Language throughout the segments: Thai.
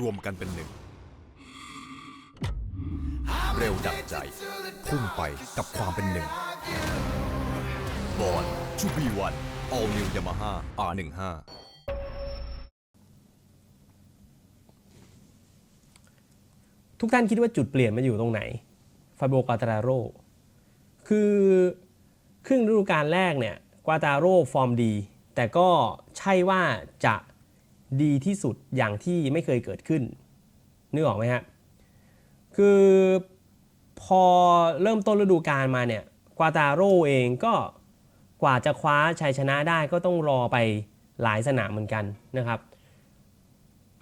รวมกันเป็นหนึ่ง เร็วดับใจ พุ่งไปกับความเป็นหนึ่งบอลชูบีวัน All New Yamaha R15 ทุกท่านคิดว่าจุดเปลี่ยนมันอยู่ตรงไหน ฟาโบกาตาโร คือครึ่งฤดูกาลแรกเนี่ย กาตาโรฟอร์มดี แต่ก็ใช่ว่าจะ ดีที่สุดอย่างที่ไม่เคยเกิดขึ้นนึกออกไหมฮะคือพอเริ่มต้นฤดูกาลมาเนี่ยกวาตาโรเองก็กว่าจะคว้าชัยชนะได้ก็ต้องรอไปหลายสนามเหมือนกันนะครับ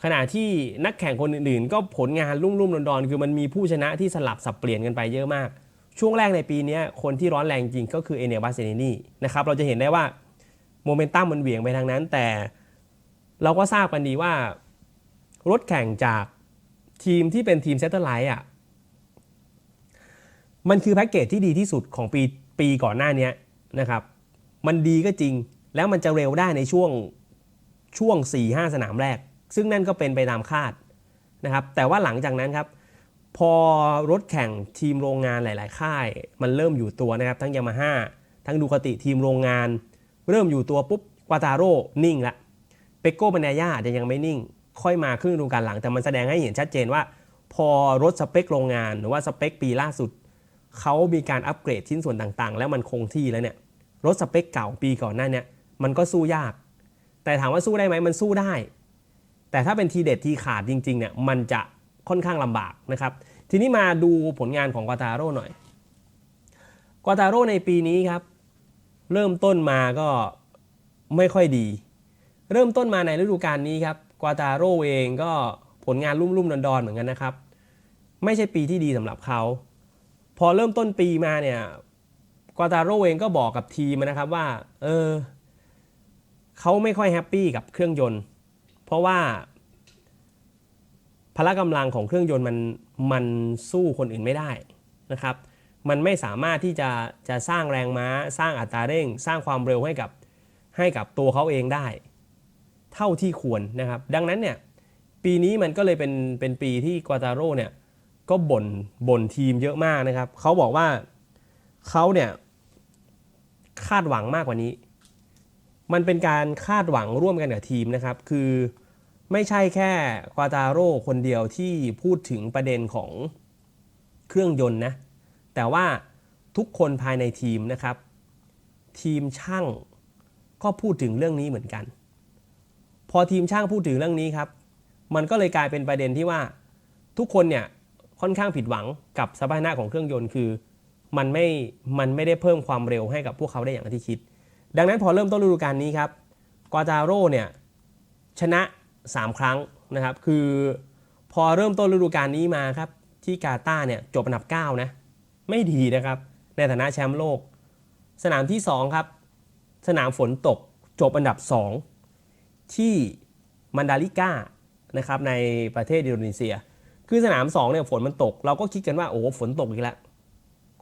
ขณะที่นักแข่งคนอื่นๆ ก็ผลงานรุ่มรุ่มดอนๆคือมันมีผู้ชนะที่สลับสับเปลี่ยนกันไปเยอะมาก ช่วงแรกในปีนี้คนที่ร้อนแรงจริงก็คือเอเนลบาเซเนนี่นะครับเราจะเห็นได้ว่าโมเมนตัมมันเหวี่ยงไปทางนั้น แต่ เราก็ทราบกันดีว่า รถแข่งจากทีมที่เป็นทีมเซตเตอร์ไลท์อะมันคือแพ็กเกจที่ดีที่สุดของปีปีก่อนหน้านี้นะครับ มันดีก็จริงแล้วมันจะเร็วได้ในช่วงช่วง 4-5 สนามแรก ซึ่งนั่นก็เป็นไปตามคาดนะครับแต่ว่าหลังจากนั้นครับ พอรถแข่งทีมโรงงานหลาย ๆ ค่าย มันเริ่มอยู่ตัวนะครับ ทั้งยามาฮ่าทั้งดูคาติทีมโรงงาน เริ่มอยู่ตัวปุ๊บกวาตาโร่นิ่งละ เปโก้บันายาอาจะยังไม่นิ่ง ค่อยมาครึ่งฤดูกาลหลังแต่มันแสดงให้เห็นชัดเจนว่า พอรถสเปคโรงงานหรือว่าสเปคปีล่าสุดเขามีการอัปเกรดชิ้นส่วนต่างๆ แล้วมันคงที่แล้วเนี่ยรถสเปคเก่าปีก่อนหน้าเนี่ยมันก็สู้ยาก แต่ถามว่าสู้ได้ไหมมันสู้ได้ แต่ถ้าเป็นทีเด็ดทีขาดจริงๆเนี่ยมันจะค่อนข้างลำบากนะครับทีนี้มาดูผลงานของกวาตาโร่หน่อยกวาตาโร่ในปีนี้ครับ เริ่มต้นมาก็ไม่ค่อยดี เริ่มต้นมาในฤดูกาลนี้ครับกวาตาโรเองก็ผลงานรุ่มๆดอนๆเหมือนกันนะครับ ไม่ใช่ปีที่ดีสำหรับเขา พอเริ่มต้นปีมาเนี่ยกวาตาโรเองก็บอกกับทีมนะครับว่า เออเขาไม่ค่อยแฮปปี้กับเครื่องยนต์ เพราะว่าพละกำลังของเครื่องยนต์มันมันสู้คนอื่นไม่ได้นะครับ มันไม่สามารถที่จะจะสร้างแรงม้า สร้างอัตราเร่ง สร้างความเร็วให้กับให้กับตัวเขาเองได้ เท่าที่ควรนะครับ ดังนั้นเนี่ยปีนี้มันก็เลยเป็นเป็นปีที่กวาตาโร่เนี่ยก็บ่นบ่นทีมเยอะมากนะครับ เขาบอกว่าเขาเนี่ยคาดหวังมากกว่านี้ มันเป็นการคาดหวังร่วมกันกับทีมนะครับ คือไม่ใช่แค่ควาตาโร่คนเดียวที่พูดถึงประเด็นของเครื่องยนต์นะ แต่ว่าทุกคนภายในทีมนะครับ ทีมช่างก็พูดถึงเรื่องนี้เหมือนกัน พอทีมช่างพูดถึงเรื่องนี้ครับ มันก็เลยกลายเป็นประเด็นที่ว่า ทุกคนเนี่ยค่อนข้างผิดหวังกับสภาพหน้าของเครื่องยนต์คือ มันไม่มันไม่ได้เพิ่มความเร็วให้กับพวกเขาได้อย่างที่คิด ดังนั้นพอเริ่มต้นฤดูกาลนี้ครับกวาจาโร่เนี่ยชนะ 3 ครั้งนะครับ คือพอเริ่มต้นฤดูกาลนี้มาครับที่กาตาเนี่ยจบอันดับ 9 นะ ไม่ดีนะครับ ในฐานะแชมป์โลก สนามที่ 2 ครับ สนามฝนตกจบอันดับ 2 ที่มันดาลิก้านะครับในประเทศอินโดนีเซีย คือสนาม2เนี่ยฝนมันตก เราก็คิดกันว่าโอ้ฝนตกอีกแล้ว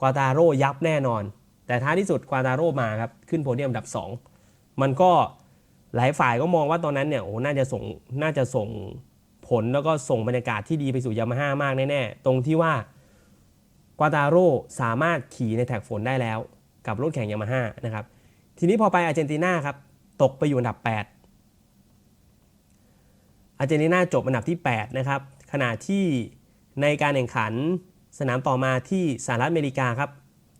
กวาตาโร่ยับแน่นอน แต่ท้ายที่สุดกวาตาโร่มาครับขึ้นโพเดียมอันดับ 2 มันก็หลายฝ่ายก็มองว่าตอนนั้นเนี่ยโอ้น่าจะส่งน่าจะส่งผลแล้วก็ส่งบรรยากาศที่ดีไปสู่ยามาฮ่ามากแน่ๆ ตรงที่ว่ากวาตาโร่สามารถขี่ในแท็กฝนได้แล้ว กับรถแข่งยามาฮ่านะครับ ทีนี้พอไปอาร์เจนตินาครับ ตกไปอยู่อันดับ 8 อาร์เจนตินาจบอันดับที่ 8 นะครับ ขณะที่ในการแข่งขันสนามต่อมาที่สหรัฐอเมริกาครับ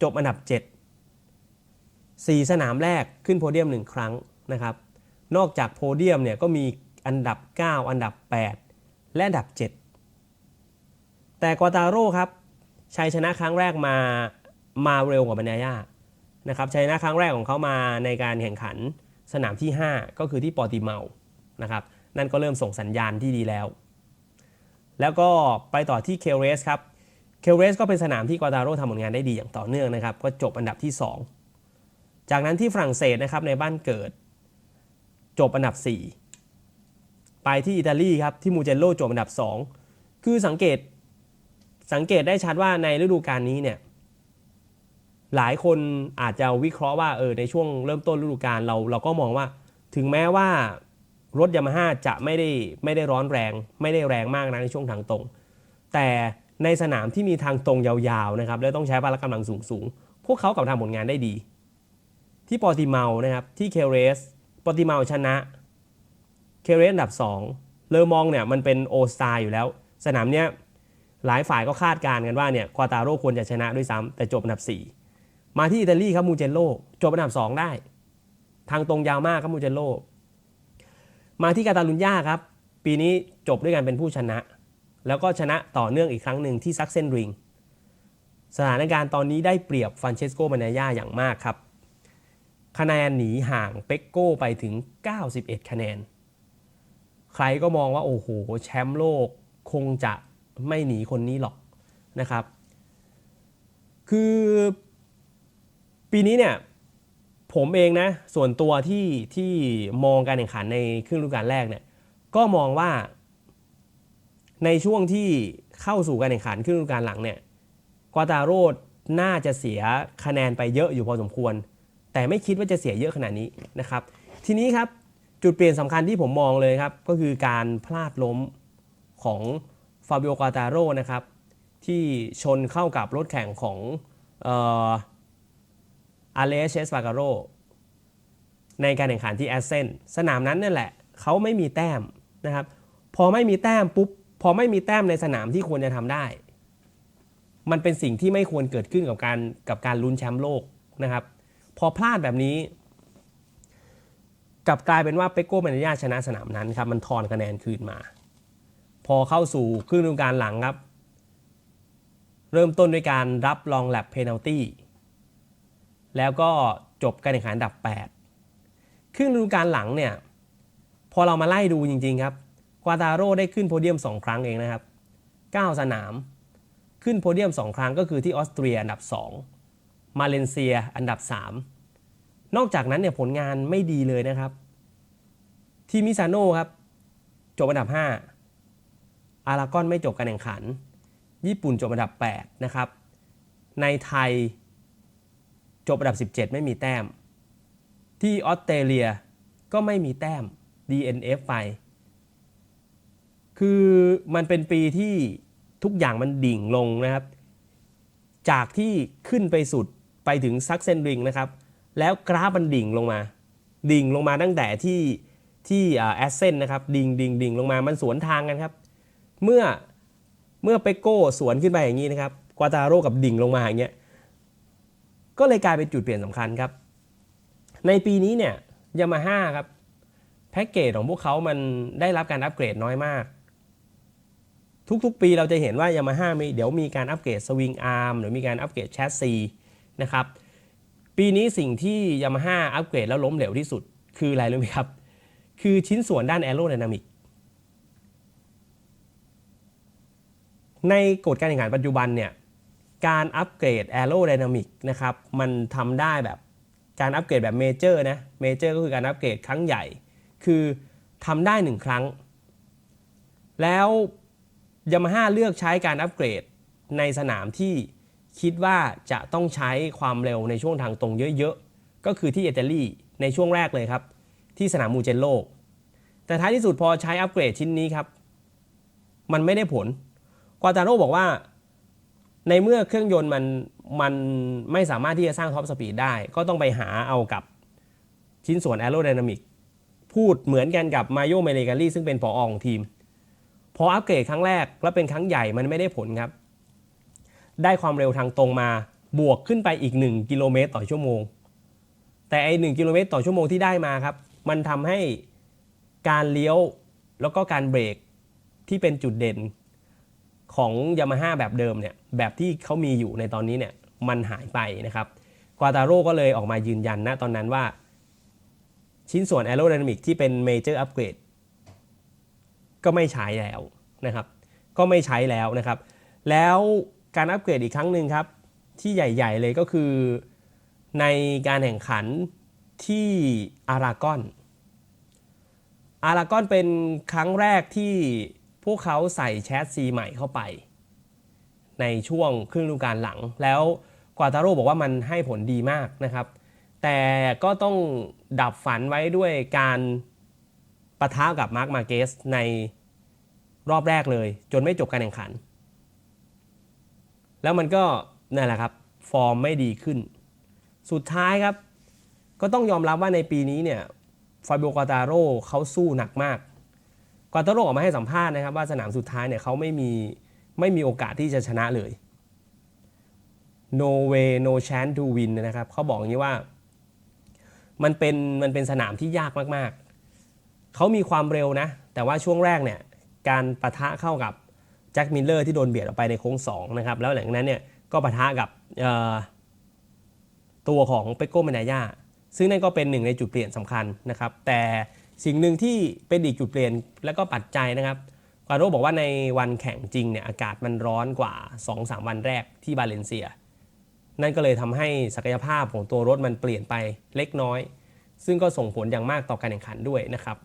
จบอันดับ 7 4 สนามแรกขึ้นโพเดียม 1 ครั้งนะครับ นอกจากโพเดียมเนี่ยก็มีอันดับ 9 อันดับ 8 และอันดับ 7 แต่กวาตาโร่ครับชัยชนะครั้งแรกมามาเร็วกว่าบรรยายานะครับชัยชนะครั้งแรกของเขามาในการแข่งขันสนามที่ 5 ก็คือที่ปอร์ติเมานะครับ นั่นก็เริ่มส่งสัญญาณที่ดีแล้ว แล้วก็ไปต่อที่เคเรสครับเคเรสก็เป็นสนามที่กวาตาโร่ทำผลงานได้ดีอย่างต่อเนื่องนะครับ ก็จบอันดับที่ 2 จากนั้นที่ฝรั่งเศสนะครับในบ้านเกิด จบอันดับ 4 ไปที่อิตาลีครับที่มูเจโลจบอันดับ 2 คือสังเกตสังเกตได้ชัดว่าในฤดูกาลนี้เนี่ยหลายคนอาจจะวิเคราะห์ว่าเออในช่วงเริ่มต้นฤดูกาลเราเราก็มองว่า ถึงแม้ว่า รถยามาฮ่าจะไม่ได้ไม่ได้ร้อนแรง ไม่ได้แรงมากนะในช่วงทางตรง แต่ในสนามที่มีทางตรงยาวๆนะครับและต้องใช้พละกำลังสูงๆ พวกเขากลับทำผลงานได้ดี ที่ปอร์ติเมานะครับที่เคเรสปอร์ติเมาชนะเคเรสอันดับ 2 เลอมองเนี่ยมันเป็นโอสตาอยู่แล้ว สนามเนี้ยหลายฝ่ายก็คาดการณ์กันว่าเนี่ยควาตาโร่ควรจะชนะด้วยซ้ำแต่จบอันดับ 4 มาที่อิตาลีครับมูเจโลจบอันดับ 2 ได้ ทางตรงยาวมากครับมูเจโล มาที่กาตาลุญญาครับ ปีนี้จบด้วยกันเป็นผู้ชนะ แล้วก็ชนะต่อเนื่องอีกครั้งหนึ่งที่ซักเซนริงสถานการณ์ตอนนี้ได้เปรียบฟานเชสโกมานาย่าอย่างมากครับ คะแนนหนีห่างเป็กโก้ไปถึง 91 คะแนน ใครก็มองว่าโอ้โห แชมป์โลกคงจะไม่หนีคนนี้หรอกนะครับ คือปีนี้เนี่ย ผมเองนะ ส่วนตัวที่ที่มองการแข่งขันในครึ่งฤดูกาลแรกเนี่ย ก็มองว่าในช่วงที่เข้าสู่การแข่งขันครึ่งฤดูกาลหลังเนี่ยกวาตาโรดน่าจะเสียคะแนนไปเยอะอยู่พอสมควร แต่ไม่คิดว่าจะเสียเยอะขนาดนี้นะครับ ทีนี้ครับจุดเปลี่ยนสำคัญที่ผมมองเลยครับ ก็คือการพลาดล้มของฟาบิโอกวาตาโรนะครับ ที่ชนเข้ากับรถแข่งของเอ่อ อาเลเชสปาการโรในการแข่งขันที่แอสเซนสนามนั้นนั่นแหละ เขาไม่มีแต้มนะครับ พอไม่มีแต้มปุ๊บ พอไม่มีแต้มในสนามที่ควรจะทำได้ มันเป็นสิ่งที่ไม่ควรเกิดขึ้นกับการกับการลุ้นแชมป์โลกนะครับ พอพลาดแบบนี้ กลับกลายเป็นว่าเปโก้เมนยาชนะสนามนั้นครับ มันทอนคะแนนคืนมา พอเข้าสู่ครึ่งฤดูกาลหลังครับ เริ่มต้นด้วยการรับลองแลบเพนัลตี้ แล้วก็จบการแข่งขันอันดับ 8 ครึ่งฤดูกาลหลังเนี่ยพอเรามาไล่ดูจริงๆครับควาตาโร่ได้ขึ้นโพเดียม 2 ครั้งเองนะครับ 9 สนาม ขึ้นโพเดียม 2 ครั้งก็คือที่ออสเตรียอันดับ 2 มาเลเซียอันดับ 3 นอกจากนั้นเนี่ยผลงานไม่ดีเลยนะครับ ที่มิซาโน่ครับ จบอันดับ 5 อารากอนไม่จบการแข่งขัน ญี่ปุ่นจบอันดับ 8 นะครับ ในไทย จบอันดับ 17 ไม่มีแต้ม ที่ออสเตรเลียก็ไม่มีแต้ม DNF ไป คือมันเป็นปีที่ทุกอย่างมันดิ่งลงนะครับ จากที่ขึ้นไปสุดไปถึงซักเซนริงนะครับ แล้วกราฟมันดิ่งลงมา ดิ่งลงมาตั้งแต่ที่ที่แอสเซนนะครับ ดิ่งดิ่งดิ่งลงมามันสวนทางกันครับ เมื่อเมื่อเปโก้สวนขึ้นไปอย่างนี้นะครับ กวาตาโร่กับดิ่งลงมาอย่างเงี้ย ก็เลยกลายเป็นจุดเปลี่ยนสำคัญครับ ในปีนี้เนี่ยยามาฮ่าครับแพ็กเกจของพวกเขามันได้รับการอัปเกรดน้อยมาก ทุกๆ ปีเราจะเห็นว่ายามาฮ่ามีเดี๋ยวมีการอัปเกรดสวิงอาร์มหรือมีการอัปเกรดแชสซีนะครับปีนี้สิ่งที่ยามาฮ่าอัปเกรดแล้วล้มเหลวที่สุด คืออะไรรู้ไหมครับ คือชิ้นส่วนด้านแอโรไดนามิกในกฎการแข่งขันปัจจุบันเนี่ย การอัปเกรด Aerodynamic นะครับ มันทำได้แบบการอัปเกรดแบบเมเจอร์นะเมเจอร์ก็คือการอัปเกรดครั้งใหญ่ คือทำได้หนึ่งครั้ง แล้วยามาฮ่าเลือกใช้การอัปเกรดในสนามที่คิดว่าจะต้องใช้ความเร็วในช่วงทางตรงเยอะๆ ก็คือที่อิตาลีในช่วงแรกเลยครับ ที่สนามมูเจนโลแต่ท้ายที่สุดพอใช้อัปเกรดชิ้นนี้ครับ มันไม่ได้ผล กวาตาโร่บอกว่า ในเมื่อเครื่องยนต์มันมันไม่สามารถที่จะสร้างท็อปสปีดได้ ก็ต้องไปหาเอากับชิ้นส่วนแอโรไดนามิกพูดเหมือนกันกับมาโยเมเลกาลีซึ่งเป็นผอของทีม พออัปเกรดครั้งแรกแล้วเป็นครั้งใหญ่มันไม่ได้ผลครับ ได้ความเร็วทางตรงมาบวกขึ้นไปอีก 1 กิโลเมตรต่อชั่วโมง แต่ไอ1กิโลเมตรต่อชั่วโมงที่ได้มาครับ มันทำให้การเลี้ยวแล้วก็การเบรกที่เป็นจุดเด่น ของยามาฮ่าแบบเดิมเนี่ยแบบที่เขามีอยู่ในตอนนี้เนี่ยมันหายไปนะครับกวาตาโร่ก็เลยออกมายืนยันนะตอนนั้นว่า ชิ้นส่วน a e r o d y n a m i c ที่เป็นเมเจอร์อัปเกรดก็ไม่ใช้แล้วนะครับ ก็ไม่ใช้แล้วนะครับ แล้วการอัปเกรดอีกครั้งหนึ่งครับ ที่ใหญ่ ๆ เลยก็คือในการแข่งขันที่อารากอน อารากอนเป็นครั้งแรกที่ พวกเขาใส่แชสซีใหม่เข้าไป ในช่วงครึ่งฤดูกาลหลัง แล้วกวาตาโร่บอกว่ามันให้ผลดีมากนะครับ แต่ก็ต้องดับฝันไว้ด้วยการประทะกับมาร์คมาเกสในรอบแรกเลย จนไม่จบการแข่งขัน แล้วมันก็นั่นแหละครับ ฟอร์มไม่ดีขึ้น สุดท้ายครับ ก็ต้องยอมรับว่าในปีนี้เนี่ยฟาบิโอกาตาโร่เขาสู้หนักมาก กาตโรออกมาให้สัมภาษณ์นะครับว่าสนามสุดท้ายเนี่ยเขาไม่มีไม่มีโอกาสที่จะชนะเลย no way no chance to win นะครับเขาบอกอย่างนี้ว่า มันเป็นมันเป็นสนามที่ยากมากๆ เขามีความเร็วนะ แต่ว่าช่วงแรกเนี่ยการประทะเข้ากับแจ็คมิลเลอร์ที่โดนเบียดออกไปในโค้ง2นะครับแล้วหลังจากนั้นเนี่ยก็ประทะกับตัวของเปโก้เมนายาซึ่งนั่นก็เป็นหนึ่งในจุดเปลี่ยนสำคัญนะครับ แต่ สิ่งหนึ่งที่เป็นอีกจุดเปลี่ยนและก็ปัจจัยนะครับกาโรบอกว่าในวันแข่งจริงเนี่ยอากาศมันร้อนกว่า 2-3 วันแรกที่บาเลนเซีย นั่นก็เลยทำให้ศักยภาพของตัวรถมันเปลี่ยนไปเล็กน้อย ซึ่งก็ส่งผลอย่างมากต่อการแข่งขันด้วยนะครับ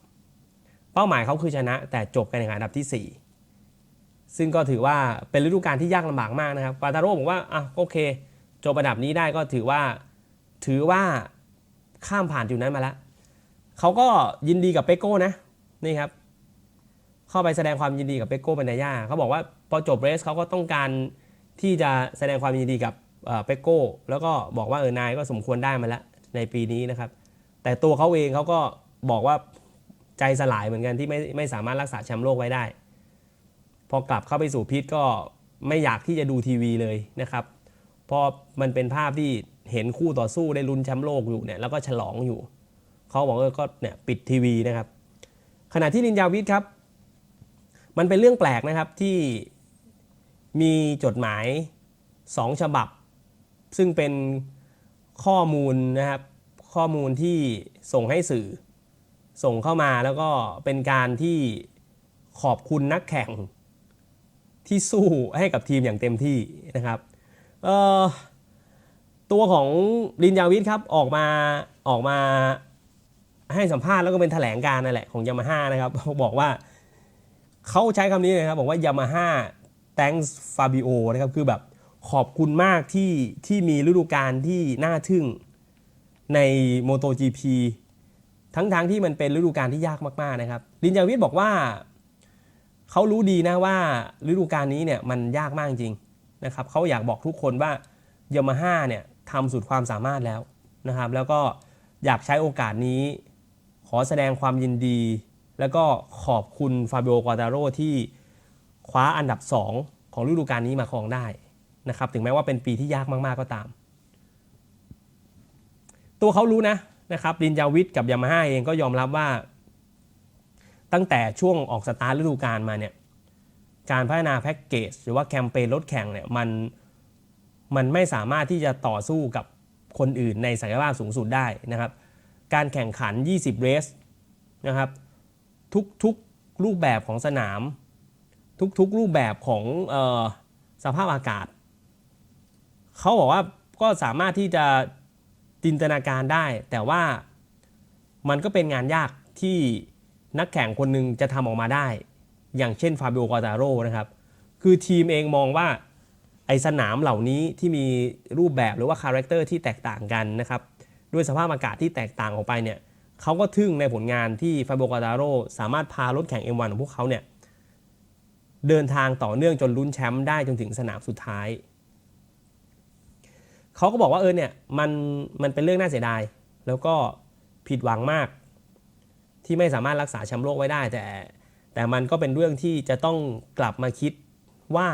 เป้าหมายเขาคือชนะแต่จบการแข่งขันอันดับที่ 4 ซึ่งก็ถือว่าเป็นฤดูกาลที่ยากลำบากมากนะครับปาตาโร่บอกว่าอะโอเคจบอันดับนี้ได้ก็ถือว่าถือว่าข้ามผ่านจุดนั้นมาแล้ว ก็ยินดีกับเปโก้นะนี่ครับ เข้าไปแสดงความยินดีกับเปโก้เบนายาเขาบอกว่าพอจบเรสเขาก็ต้องการที่จะแสดงความยินดีกับเออเปโก้แล้วก็บอกว่าเออนายก็สมควรได้มาแล้วในปีนี้นะครับ แต่ตัวเขาเองเขาก็บอกว่าใจสลายเหมือนกันที่ไม่ไม่สามารถรักษาแชมป์โลกไว้ได้ พอกลับเข้าไปสู่พิษก็ไม่อยากที่จะดูทีวีเลยนะครับเพราะมันเป็นภาพที่เห็นคู่ต่อสู้ได้ลุ้นแชมป์โลกอยู่เนี่ยแล้วก็ฉลองอยู่ เขาบอกว่าก็เนี่ยปิดทีวีนะครับ ขณะที่ลินยาวิทครับ มันเป็นเรื่องแปลกนะครับที่มีจดหมายสองฉบับ ซึ่งเป็นข้อมูลนะครับข้อมูลที่ส่งให้สื่อ ส่งเข้ามาแล้วก็เป็นการที่ขอบคุณนักแข่งที่สู้ให้กับทีมอย่างเต็มที่นะครับตัวของลินยาวิทครับออกมาออกมา ให้สัมภาษณ์แล้วก็เป็นแถลงการณ์นั่นแหละของยามาฮ่านะครับบอกว่าเขาใช้คำนี้เลยครับบอกว่ายามาฮ่า thanks Fabio นะครับคือแบบขอบคุณมากที่ที่มีฤดูกาลที่น่าทึ่งใน MotoGP ทั้งๆทที่มันเป็นฤดูกาลที่ยากมากๆนะครับ ลินยาวิทบอกว่าเขารู้ดีนะว่าฤดูกาลนี้เนี่ยมันยากมากจริงนะครับเขาอยากบอกทุกคนว่ายามาฮ่าเนี่ยทำสุดความสามารถแล้วนะครับ แล้วก็อยากใช้โอกาสนี้ อแสดงความยินดี แล้วก็ขอบคุณฟาบิโอกวาตาโรที่คว้าอันดับ 2 ของฤดูกาลนี้มาครองได้นะครับถึงแม้ว่าเป็นปีที่ยากมาก ๆ ก็ตาม ตัวเขารู้นะนะครับลินยาวิทกับยามาฮ่าเองก็ยอมรับว่า ตั้งแต่ช่วงออกสตาร์ทฤดูกาลมาเนี่ยการพัฒนาแพ็กเกจหรือว่าแคมเปญรถแข่งเนี่ยมันมันไม่สามารถที่จะต่อสู้กับคนอื่นในศักยภาพสูงสุดได้นะครับ การแข่งขัน 20 เรสนะครับทุกๆรูปแบบของสนาม ทุกๆรูปแบบของออสภาพอากาศ เขาบอกว่าก็สามารถที่จะจินตนาการได้ แต่ว่ามันก็เป็นงานยากที่นักแข่งคนหนึ่งจะทำออกมาได้ อย่างเช่นฟาบิโอกาตาโรนะครับ คือทีมเองมองว่าไอสนามเหล่านี้ที่มีรูปแบบหรือว่าคาแรคเตอร์ที่แตกต่างกันนะครับ ด้วยสภาพอากาศที่แตกต่างออกไปเนี่ยเขาก็ทึ่งในผลงานที่ฟาบิโอกาตาโรสามารถพารถแข่ง M1 ของพวกเขาเนี่ยเดินทางต่อเนื่องจนลุ้นแชมป์ได้จนถึงสนามสุดท้าย เขาก็บอกว่าเออเนี่ยมันมันเป็นเรื่องน่าเสียดาย แล้วก็ผิดหวังมาก ที่ไม่สามารถรักษาแชมป์โลกไว้ได้ แต่แต่มันก็เป็นเรื่องที่จะต้องกลับมาคิดว่า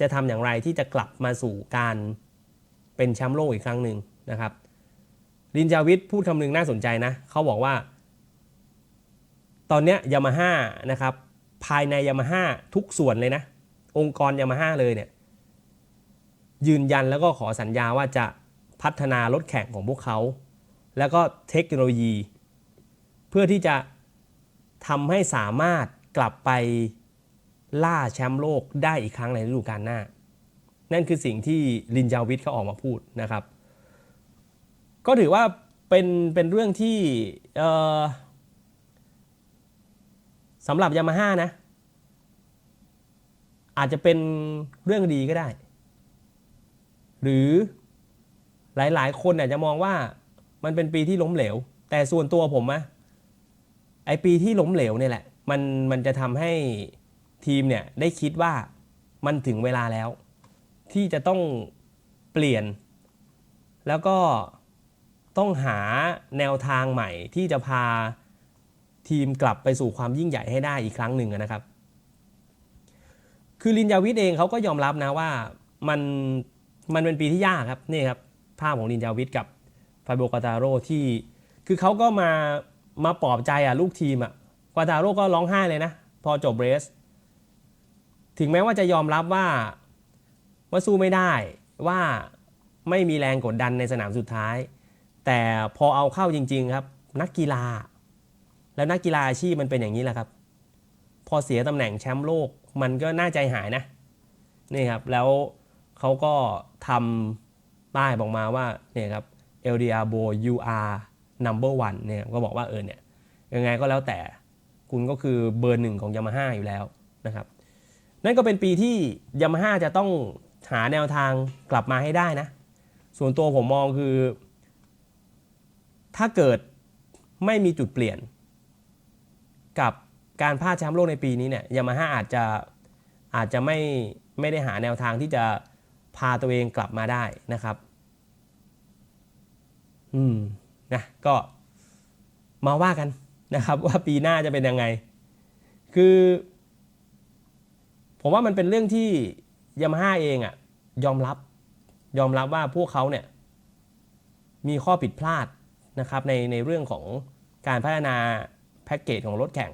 จะทำอย่างไรที่จะกลับมาสู่การเป็นแชมป์โลกอีกครั้งหนึ่งนะครับ ลินจาวิทพูดคำหนึงน่าสนใจนะเขาบอกว่า ตอนเนี้ยยามาฮ่านะครับภายในยามาฮ่าทุกส่วนเลยนะ องค์กรยามาฮ่าเลยเนี่ยยืนยันแล้วก็ขอสัญญาว่าจะพัฒนารถแข่งของพวกเขา แล้วก็เทคโนโลยี เพื่อที่จะทำให้สามารถกลับไปล่าแชมป์โลกได้อีกครั้งในฤดูกาลหน้า นั่นคือสิ่งที่ลินจาวิทเขาออกมาพูดนะครับ ก็ถือว่าเป็นเป็นเรื่องที่สำหรับยามาฮ่านะ อาจจะเป็นเรื่องดีก็ได้ หรือหลาย ๆ คนอาจจะมองว่ามันเป็นปีที่ล้มเหลว แต่ส่วนตัวผมนะไอปีที่ล้มเหลวเนี่ยแหละ มันมันจะทำให้ทีมเนี่ยได้คิดว่ามันถึงเวลาแล้ว ที่จะต้องเปลี่ยน แล้วก็ ต้องหาแนวทางใหม่ที่จะพาทีมกลับไปสู่ความยิ่งใหญ่ให้ได้อีกครั้งหนึ่งนะครับ คือลินยาวิทเองเขาก็ยอมรับนะว่ามันมันเป็นปีที่ยากครับนี่ครับภาพของลินยาวิทกับฟาโบกาตาโรที่ คือเขาก็มามาปลอบใจอะลูกทีมอะกาตาโรก็ร้องไห้เลยนะ พอจบเรส ถึงแม้ว่าจะยอมรับว่าว่าสู้ไม่ได้ว่าไม่มีแรงกดดันในสนามสุดท้าย แต่พอเอาเข้าจริง ๆครับ นักกีฬา แล้วนักกีฬาอาชีพมันเป็นอย่างนี้แหละครับ พอเสียตำแหน่งแชมป์โลกมันก็น่าใจหายนะนี่ครับแล้วเขาก็ทำป้ายบอกมาว่าเนี่ยครับ El Diabo you are number one เนี่ยก็บอกว่าเออเนี่ยยังไงก็แล้วแต่คุณก็คือเบอร์หนึ่งของยามาฮ่าอยู่แล้วนะครับ นั่นก็เป็นปีที่ยามาฮ่าจะต้องหาแนวทางกลับมาให้ได้นะ ส่วนตัวผมมองคือ ถ้าเกิดไม่มีจุดเปลี่ยน กับการพลาดแชมป์โลกในปีนี้เนี่ยยามาฮ่าอาจจะอาจจะไม่ไม่ได้หาแนวทางที่จะพาตัวเองกลับมาได้นะครับ อืมนะก็มาว่ากันนะครับ ว่าปีหน้าจะเป็นยังไง คือ ผมว่ามันเป็นเรื่องที่ยามาฮ่าเองอะยอมรับ ยอมรับว่าพวกเขาเนี่ย มีข้อผิดพลาด นะครับในในเรื่องของการพัฒนาแพ็กเกจของรถแข่ง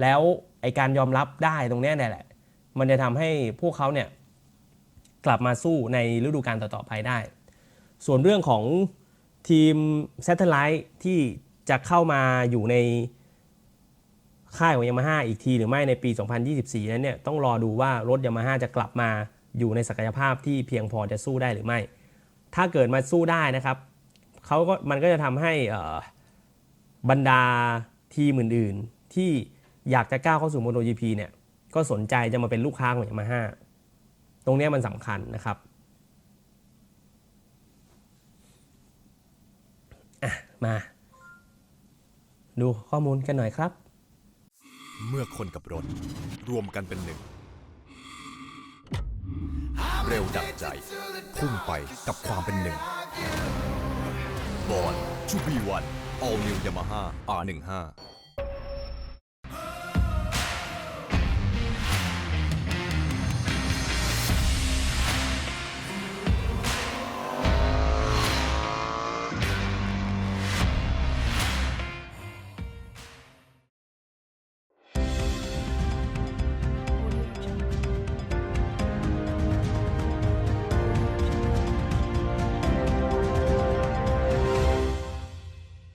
แล้วไอการยอมรับได้ตรงนี้นี่แหละ มันจะทำให้พวกเขาเนี่ยกลับมาสู้ในฤดูกาลต่อๆไปได้ ส่วนเรื่องของทีม Satellite ที่จะเข้ามาอยู่ในค่ายของยามาฮ่าอีกทีหรือไม่ในปี 2024 นั้นเนี่ยต้องรอดูว่ารถยามาฮ่าจะกลับมาอยู่ในศักยภาพที่เพียงพอจะสู้ได้หรือไม่ ถ้าเกิดมาสู้ได้นะครับ เขาก็มันก็จะทำให้บรรดาทีมอื่นๆ ที่อยากจะก้าวเข้าสู่ MotoGP เนี่ยก็สนใจจะมาเป็นลูกค้าของยามาฮ่าตรงนี้มันสำคัญนะครับมา ดูข้อมูลกันหน่อยครับ เมื่อคนกับรถ รวมกันเป็นหนึ่ง เร็วดับใจ พุ่งไปกับความเป็นหนึ่ง Born to be one All New Yamaha R15